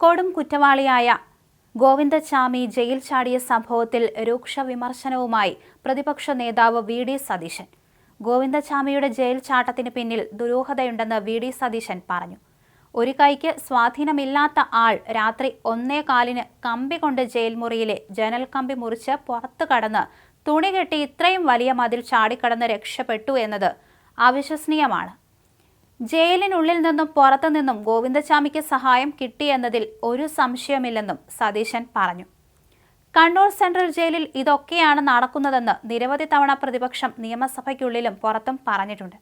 കൊടും കുറ്റവാളിയായ ഗോവിന്ദച്ചാമി ജയിൽ ചാടിയ സംഭവത്തിൽ രൂക്ഷ വിമർശനവുമായി പ്രതിപക്ഷ നേതാവ് വി ഡി സതീശൻ. ഗോവിന്ദച്ചാമിയുടെ ജയിൽ ചാട്ടത്തിന് പിന്നിൽ ദുരൂഹതയുണ്ടെന്ന് വി ഡി സതീശൻ പറഞ്ഞു. ഒരു കൈക്ക് സ്വാധീനമില്ലാത്ത ആൾ രാത്രി ഒന്നേ കാലിന് കമ്പി കൊണ്ട് ജയിൽ മുറിയിലെ ജനൽ കമ്പി മുറിച്ച് പുറത്തു കടന്ന് തുണി കെട്ടി ഇത്രയും വലിയ മതിൽ ചാടിക്കടന്ന് രക്ഷപ്പെട്ടു എന്നത് അവിശ്വസനീയമാണ്. ജയിലിനുള്ളിൽ നിന്നും പുറത്തു നിന്നും ഗോവിന്ദച്ചാമിക്ക് സഹായം കിട്ടിയെന്നതിൽ ഒരു സംശയമില്ലെന്നും സതീശൻ പറഞ്ഞു. കണ്ണൂർ സെൻട്രൽ ജയിലിൽ ഇതൊക്കെയാണ് നടക്കുന്നതെന്ന് നിരവധി തവണ പ്രതിപക്ഷം നിയമസഭയ്ക്കുള്ളിലും പുറത്തും പറഞ്ഞിട്ടുണ്ട്.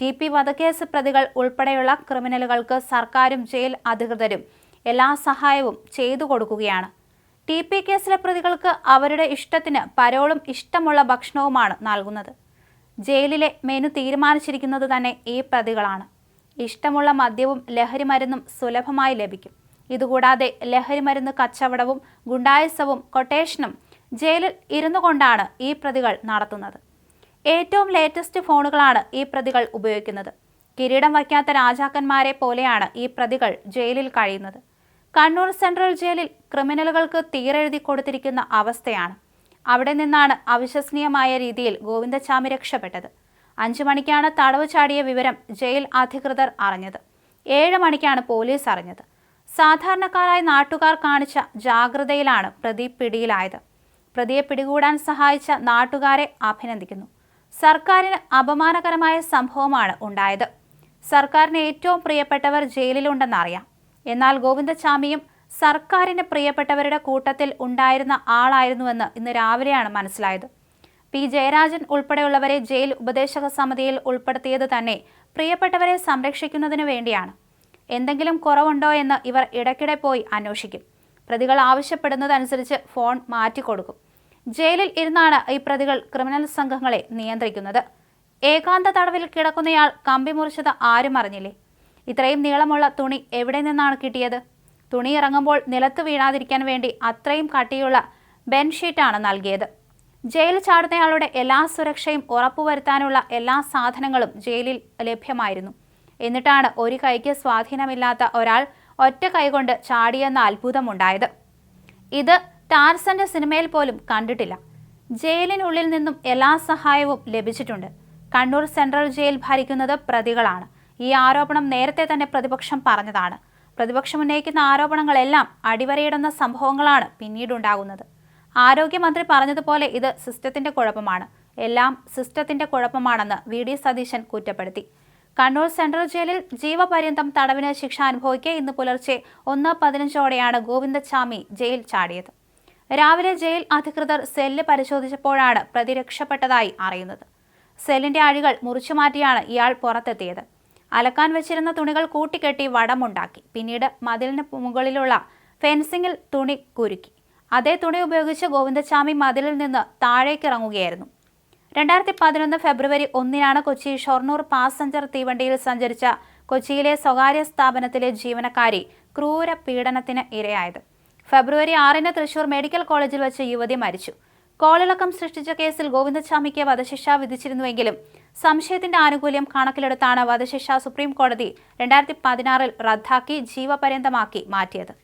ടി പി വധക്കേസ് പ്രതികൾ ഉൾപ്പെടെയുള്ള ക്രിമിനലുകൾക്ക് സർക്കാരും ജയിൽ അധികൃതരും എല്ലാ സഹായവും ചെയ്തു കൊടുക്കുകയാണ്. ടി പി കേസിലെ പ്രതികൾക്ക് അവരുടെ ഇഷ്ടത്തിന് പരോളും ഇഷ്ടമുള്ള ഭക്ഷണവുമാണ് നൽകുന്നത്. ജയിലിലെ മെനു തീരുമാനിച്ചിരിക്കുന്നത് തന്നെ ഈ പ്രതികളാണ്. ഇഷ്ടമുള്ള മദ്യവും ലഹരിമരുന്നും സുലഭമായി ലഭിക്കും. ഇതുകൂടാതെ ലഹരിമരുന്ന് കച്ചവടവും ഗുണ്ടായുസവും കൊട്ടേഷനും ജയിലിൽ ഇരുന്നു കൊണ്ടാണ് ഈ പ്രതികൾ നടത്തുന്നത്. ഏറ്റവും ലേറ്റസ്റ്റ് ഫോണുകളാണ് ഈ പ്രതികൾ ഉപയോഗിക്കുന്നത്. കിരീടം വയ്ക്കാത്ത രാജാക്കന്മാരെ പോലെയാണ് ഈ പ്രതികൾ ജയിലിൽ കഴിയുന്നത്. കണ്ണൂർ സെൻട്രൽ ജയിലിൽ ക്രിമിനലുകൾക്ക് തീരെഴുതി കൊടുത്തിരിക്കുന്ന അവസ്ഥയാണ്. അവിടെ നിന്നാണ് അവിശ്വസനീയമായ രീതിയിൽ ഗോവിന്ദച്ചാമി രക്ഷപ്പെട്ടത്. അഞ്ചു മണിക്കാണ് തടവ് ചാടിയ വിവരം ജയിൽ അധികൃതർ അറിഞ്ഞത്. ഏഴ് മണിക്കാണ് പോലീസ് അറിഞ്ഞത്. സാധാരണക്കാരായ നാട്ടുകാർ കാണിച്ച ജാഗ്രതയിലാണ് പ്രതി പിടിയിലായത്. പ്രതിയെ പിടികൂടാൻ സഹായിച്ച നാട്ടുകാരെ അഭിനന്ദിക്കുന്നു. സർക്കാരിന് അപമാനകരമായ സംഭവമാണ് ഉണ്ടായത്. സർക്കാരിന് ഏറ്റവും പ്രിയപ്പെട്ടവർ ജയിലിലുണ്ടെന്നറിയാം. എന്നാൽ ഗോവിന്ദച്ചാമിയും സർക്കാരിന് പ്രിയപ്പെട്ടവരുടെ കൂട്ടത്തിൽ ഉണ്ടായിരുന്ന ആളായിരുന്നുവെന്ന് ഇന്ന് രാവിലെയാണ് മനസ്സിലായത്. പി. ജയരാജൻ ഉൾപ്പെടെയുള്ളവരെ ജയിൽ ഉപദേശക സമിതിയിൽ ഉൾപ്പെടുത്തിയത് തന്നെ പ്രിയപ്പെട്ടവരെ സംരക്ഷിക്കുന്നതിനു വേണ്ടിയാണ്. എന്തെങ്കിലും കുറവുണ്ടോ എന്ന് ഇവർ ഇടയ്ക്കിടെ പോയി അന്വേഷിക്കും. പ്രതികൾ ആവശ്യപ്പെടുന്നതനുസരിച്ച് ഫോൺ മാറ്റിക്കൊടുക്കും. ജയിലിൽ ഇരുന്നാണ് ഈ പ്രതികൾ ക്രിമിനൽ സംഘങ്ങളെ നിയന്ത്രിക്കുന്നത്. ഏകാന്ത തടവിൽ കിടക്കുന്നയാൾ കമ്പി മുറിച്ചത് ആരും അറിഞ്ഞില്ലേ? ഇത്രയും നീളമുള്ള തുണി എവിടെ നിന്നാണ് കിട്ടിയത്? തുണി ഇറങ്ങുമ്പോൾ നിലത്ത് വീഴാതിരിക്കാൻ വേണ്ടി അത്രയും കട്ടിയുള്ള ബെൻഷീറ്റാണ് നൽകിയത്. ജയിൽ ചാടുന്നയാളുടെ എല്ലാ സുരക്ഷയും ഉറപ്പുവരുത്താനുള്ള എല്ലാ സാധനങ്ങളും ജയിലിൽ ലഭ്യമായിരുന്നു. എന്നിട്ടാണ് ഒരു കൈക്ക് സ്വാധീനമില്ലാത്ത ഒരാൾ ഒറ്റ കൈകൊണ്ട് ചാടിയെന്ന അത്ഭുതമുണ്ടായത്. ഇത് ടാർസന്റെ സിനിമയിൽ പോലും കണ്ടിട്ടില്ല. ജയിലിനുള്ളിൽ നിന്നും എല്ലാ സഹായവും ലഭിച്ചിട്ടുണ്ട്. കണ്ണൂർ സെൻട്രൽ ജയിൽ ഭരിക്കുന്നത് പ്രതികളാണ്. ഈ ആരോപണം നേരത്തെ തന്നെ പ്രതിപക്ഷം പറഞ്ഞതാണ്. പ്രതിപക്ഷം ഉന്നയിക്കുന്ന ആരോപണങ്ങളെല്ലാം അടിവരയിടുന്ന സംഭവങ്ങളാണ് പിന്നീടുണ്ടാകുന്നത്. ആരോഗ്യമന്ത്രി പറഞ്ഞതുപോലെ ഇത് സിസ്റ്റത്തിന്റെ കുഴപ്പമാണ്. എല്ലാം സിസ്റ്റത്തിന്റെ കുഴപ്പമാണെന്ന് വി. ഡി. സതീശൻ കുറ്റപ്പെടുത്തി. കണ്ണൂർ സെൻട്രൽ ജയിലിൽ ജീവപര്യന്തം തടവിന് ശിക്ഷ അനുഭവിക്കെ ഇന്ന് പുലർച്ചെ ഒന്ന് പതിനഞ്ചോടെയാണ് ഗോവിന്ദച്ചാമി ജയിൽ ചാടിയത്. രാവിലെ ജയിൽ അധികൃതർ സെല്ല് പരിശോധിച്ചപ്പോഴാണ് പ്രതി രക്ഷപ്പെട്ടതായി അറിയുന്നത്. സെല്ലിന്റെ അഴികൾ മുറിച്ചു മാറ്റിയാണ് ഇയാൾ പുറത്തെത്തിയത്. അലക്കാൻ വെച്ചിരുന്ന തുണികൾ കൂട്ടിക്കെട്ടി വടമുണ്ടാക്കി. പിന്നീട് മതിലിന് മുകളിലുള്ള ഫെൻസിങ്ങിൽ തുണി കുരുക്കി. അതേ തുണി ഉപയോഗിച്ച് ഗോവിന്ദസ്വാമി മതിലിൽ നിന്ന് താഴേക്കിറങ്ങുകയായിരുന്നു. രണ്ടായിരത്തി പതിനൊന്ന് ഫെബ്രുവരി ഒന്നിനാണ് കൊച്ചി ഷൊർണൂർ പാസഞ്ചർ തീവണ്ടിയിൽ സഞ്ചരിച്ച കൊച്ചിയിലെ സ്വകാര്യ സ്ഥാപനത്തിലെ ജീവനക്കാരി ക്രൂര പീഡനത്തിന് ഇരയായത്. ഫെബ്രുവരി ആറിന് തൃശൂർ മെഡിക്കൽ കോളേജിൽ വെച്ച് യുവതി മരിച്ചു. കോളിളക്കം സൃഷ്ടിച്ച കേസിൽ ഗോവിന്ദസ്വാമിക്ക് വധശിക്ഷ വിധിച്ചിരുന്നുവെങ്കിലും സംശയത്തിന്റെ ആനുകൂല്യം കണക്കിലെടുത്താണ് വധശിക്ഷ സുപ്രീം കോടതി രണ്ടായിരത്തി പതിനാറിൽ റദ്ദാക്കി ജീവപര്യന്തമാക്കി മാറ്റിയത്